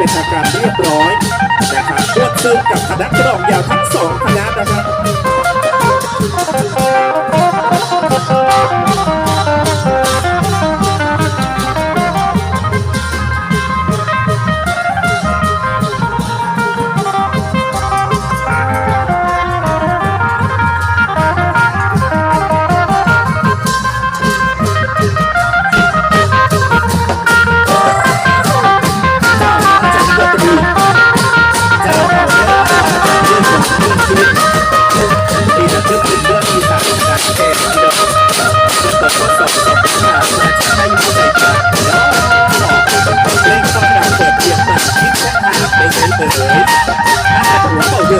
เป็นทางการเรียบร้อยนะครับรวดซึมกับคณะกรองยาวทั้งสองคณะนะครับ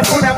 una